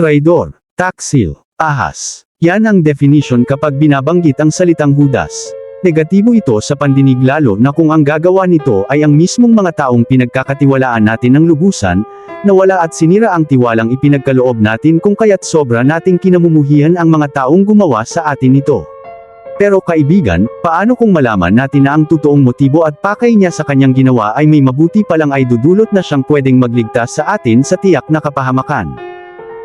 Traidor, taksil, ahas. Yan ang definition kapag binabanggit ang salitang Judas. Negatibo ito sa pandinig lalo na kung ang gagawa nito ay ang mismong mga taong pinagkakatiwalaan natin ng lubusan, nawala at sinira ang tiwalang ipinagkaloob natin kung kaya't sobra nating kinamumuhian ang mga taong gumawa sa atin ito. Pero kaibigan, paano kung malaman natin na ang totoong motibo at pakay niya sa kanyang ginawa ay may mabuti palang ay dudulot na siyang pwedeng magligtas sa atin sa tiyak na kapahamakan?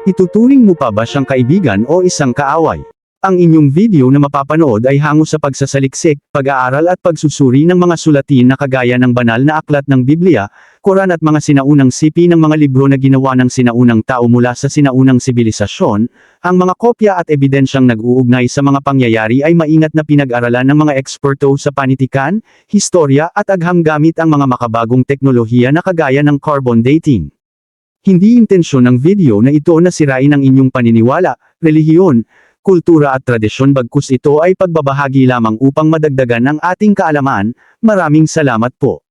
Ituturing mo pa ba siyang kaibigan o isang kaaway? Ang inyong video na mapapanood ay hango sa pagsasaliksik, pag-aaral at pagsusuri ng mga sulatin na kagaya ng banal na aklat ng Biblia, Quran at mga sinaunang sipi ng mga libro na ginawa ng sinaunang tao mula sa sinaunang sibilisasyon, ang mga kopya at ebidensyang nag-uugnay sa mga pangyayari ay maingat na pinag-aralan ng mga eksperto sa panitikan, historya at agham gamit ang mga makabagong teknolohiya na kagaya ng carbon dating. Hindi intensyon ng video na ito na sirain ang inyong paniniwala, relihiyon, kultura at tradisyon bagkus ito ay pagbabahagi lamang upang madagdagan ang ating kaalaman, maraming salamat po.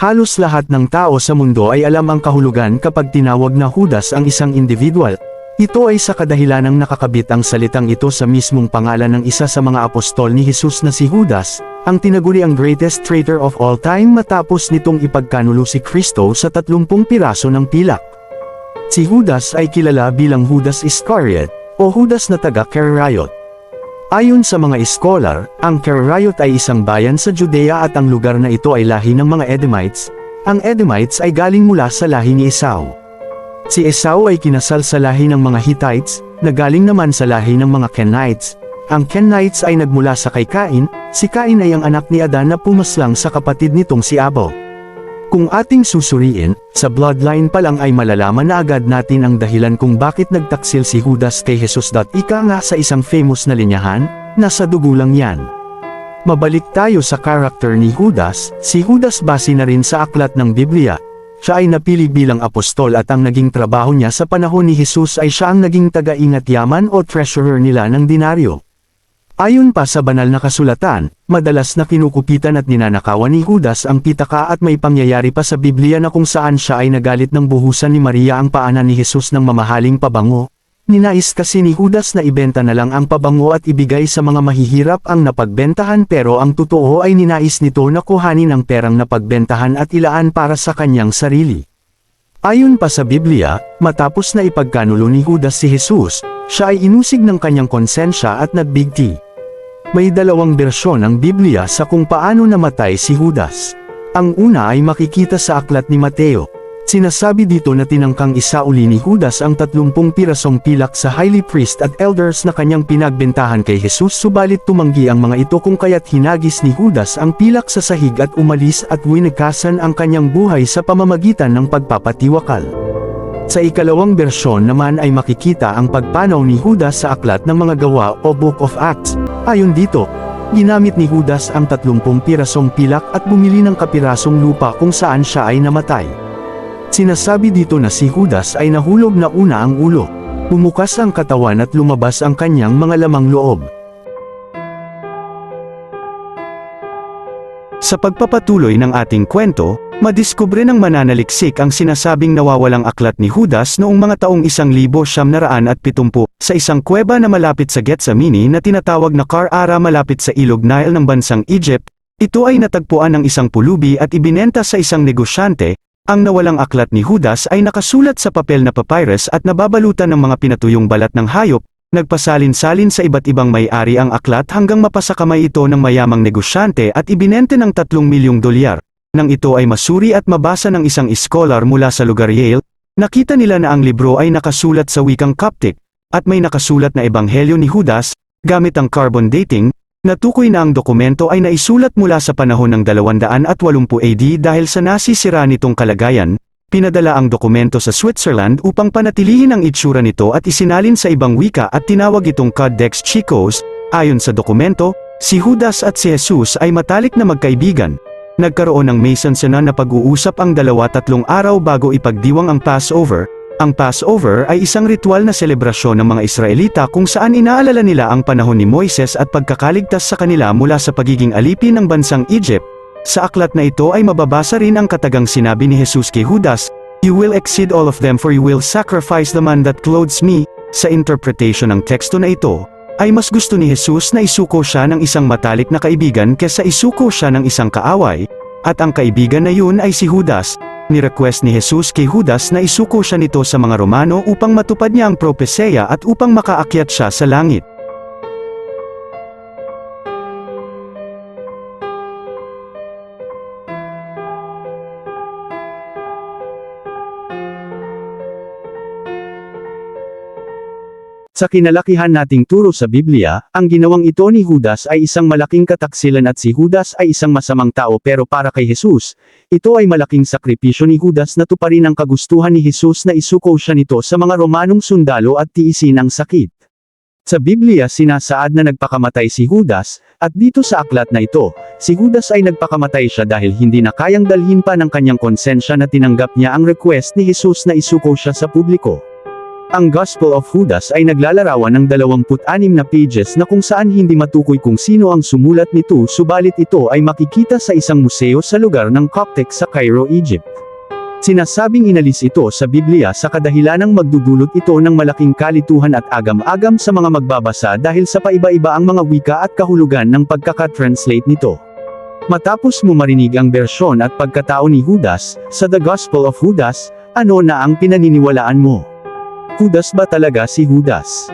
Halos lahat ng tao sa mundo ay alam ang kahulugan kapag tinawag na Judas ang isang individual. Ito ay sa kadahilanang nakakabit ang salitang ito sa mismong pangalan ng isa sa mga apostol ni Jesus na si Judas, ang tinaguri ang greatest traitor of all time matapos nitong ipagkanulo si Kristo sa 30 piraso ng pilak. Si Judas ay kilala bilang Judas Iscariot, o Judas na taga Kerayot. Ayon sa mga iskolar, ang Kerayot ay isang bayan sa Judea at ang lugar na ito ay lahi ng mga Edomites. Ang Edomites ay galing mula sa lahi ni Esau. Si Esau ay kinasal sa lahi ng mga Hittites, na galing naman sa lahi ng mga Kenites. Ang Kenites ay nagmula sa kay Cain, si Cain ay ang anak ni Adan na pumaslang sa kapatid nitong si Abel. Kung ating susuriin, sa bloodline pa lang ay malalaman na agad natin ang dahilan kung bakit nagtaksil si Judas kay Jesus. Ika nga sa isang famous na linyahan, nasa dugo lang yan. Mabalik tayo sa karakter ni Judas, si Judas base na rin sa aklat ng Biblia. Siya ay napili bilang apostol at ang naging trabaho niya sa panahon ni Jesus ay siya ang naging taga-ingat yaman o treasurer nila ng dinaryo. Ayon pa sa banal na kasulatan, madalas na kinukupitan at ninanakawan ni Judas ang pitaka at may pangyayari pa sa Biblia na kung saan siya ay nagalit ng buhusan ni Maria ang paanan ni Jesus ng mamahaling pabango. Ninais kasi ni Judas na ibenta na lang ang pabango at ibigay sa mga mahihirap ang napagbentahan pero ang totoo ay ninais nito na kuhanin ang perang napagbentahan at ilaan para sa kanyang sarili. Ayon pa sa Biblia, matapos na ipagkanulo ni Judas si Jesus, siya ay inusig ng kanyang konsensya at nagbig tea. May dalawang bersyon ng Biblia sa kung paano namatay si Judas. Ang una ay makikita sa aklat ni Mateo. Sinasabi dito na tinangkang isauli ni Judas ang 30 pirasong pilak sa highly priest at elders na kanyang pinagbentahan kay Jesus subalit tumanggi ang mga ito kung kaya't hinagis ni Judas ang pilak sa sahig at umalis at winagkasan ang kanyang buhay sa pamamagitan ng pagpapatiwakal. Sa ikalawang bersyon naman ay makikita ang pagpanaw ni Judas sa aklat ng mga gawa o Book of Acts. Ayon dito, ginamit ni Judas ang 30 pirasong pilak at bumili ng kapirasong lupa kung saan siya ay namatay. Sinasabi dito na si Judas ay nahulog na una ang ulo. Bumukas ang katawan at lumabas ang kanyang mga lamang loob. Sa pagpapatuloy ng ating kwento, madiskubre ng mananaliksik ang sinasabing nawawalang aklat ni Judas noong mga taong 1970 sa isang kuweba na malapit sa Getsemani na tinatawag na Kar-Ara malapit sa ilog Nile ng bansang Egypt. Ito ay natagpuan ng isang pulubi at ibinenta sa isang negosyante. Ang nawalang aklat ni Judas ay nakasulat sa papel na papyrus at nababalutan ng mga pinatuyong balat ng hayop, Nagpasalin-salin sa iba't ibang may-ari ang aklat hanggang mapasakamay ito ng mayamang negosyante at ibinente ng 3 milyong dolyar. Nang ito ay masuri at mabasa ng isang scholar mula sa lugar Yale, nakita nila na ang libro ay nakasulat sa wikang Coptic, at may nakasulat na ebanghelyo ni Judas, gamit ang carbon dating, natukoy na ang dokumento ay naisulat mula sa panahon ng 280 AD dahil sa nasisira nitong kalagayan, Pinadala ang dokumento sa Switzerland upang panatilihin ang itsura nito at isinalin sa ibang wika at tinawag itong Codex Chicos. Ayon sa dokumento, si Judas at si Jesus ay matalik na magkaibigan. Nagkaroon ng Mason Sana na pag-uusap ang dalawa tatlong araw bago ipagdiwang ang Passover. Ang Passover ay isang ritual na selebrasyon ng mga Israelita kung saan inaalala nila ang panahon ni Moises at pagkakaligtas sa kanila mula sa pagiging alipin ng bansang Egypt. Sa aklat na ito ay mababasa rin ang katagang sinabi ni Jesus kay Judas, You will exceed all of them for you will sacrifice the man that clothes me. Sa interpretation ng teksto na ito, ay mas gusto ni Jesus na isuko siya ng isang matalik na kaibigan kesa isuko siya ng isang kaaway, at ang kaibigan na yun ay si Judas. Ni-request ni Jesus kay Judas na isuko siya nito sa mga Romano upang matupad niya ang propeseya at upang makaakyat siya sa langit. Sa kinalakihan nating turo sa Biblia, ang ginawang ito ni Judas ay isang malaking kataksilan at si Judas ay isang masamang tao pero para kay Jesus, ito ay malaking sakripisyo ni Judas na tuparin ang kagustuhan ni Jesus na isuko siya nito sa mga Romanong sundalo at tiisin ang sakit. Sa Biblia sinasaad na nagpakamatay si Judas, at dito sa aklat na ito, si Judas ay nagpakamatay siya dahil hindi na kayang dalhin pa ng kanyang konsensya na tinanggap niya ang request ni Jesus na isuko siya sa publiko. Ang Gospel of Judas ay naglalarawan ng 26 na pages na kung saan hindi matukoy kung sino ang sumulat nito subalit ito ay makikita sa isang museo sa lugar ng Coptic sa Cairo, Egypt. Sinasabing inalis ito sa Biblia sa kadahilanang magdudulot ito ng malaking kalituhan at agam-agam sa mga magbabasa dahil sa paiba-iba ang mga wika at kahulugan ng pagkakatranslate nito. Matapos mo marinig ang bersyon at pagkatao ni Judas, sa The Gospel of Judas, ano na ang pinaniniwalaan mo? Judas ba talaga si Judas?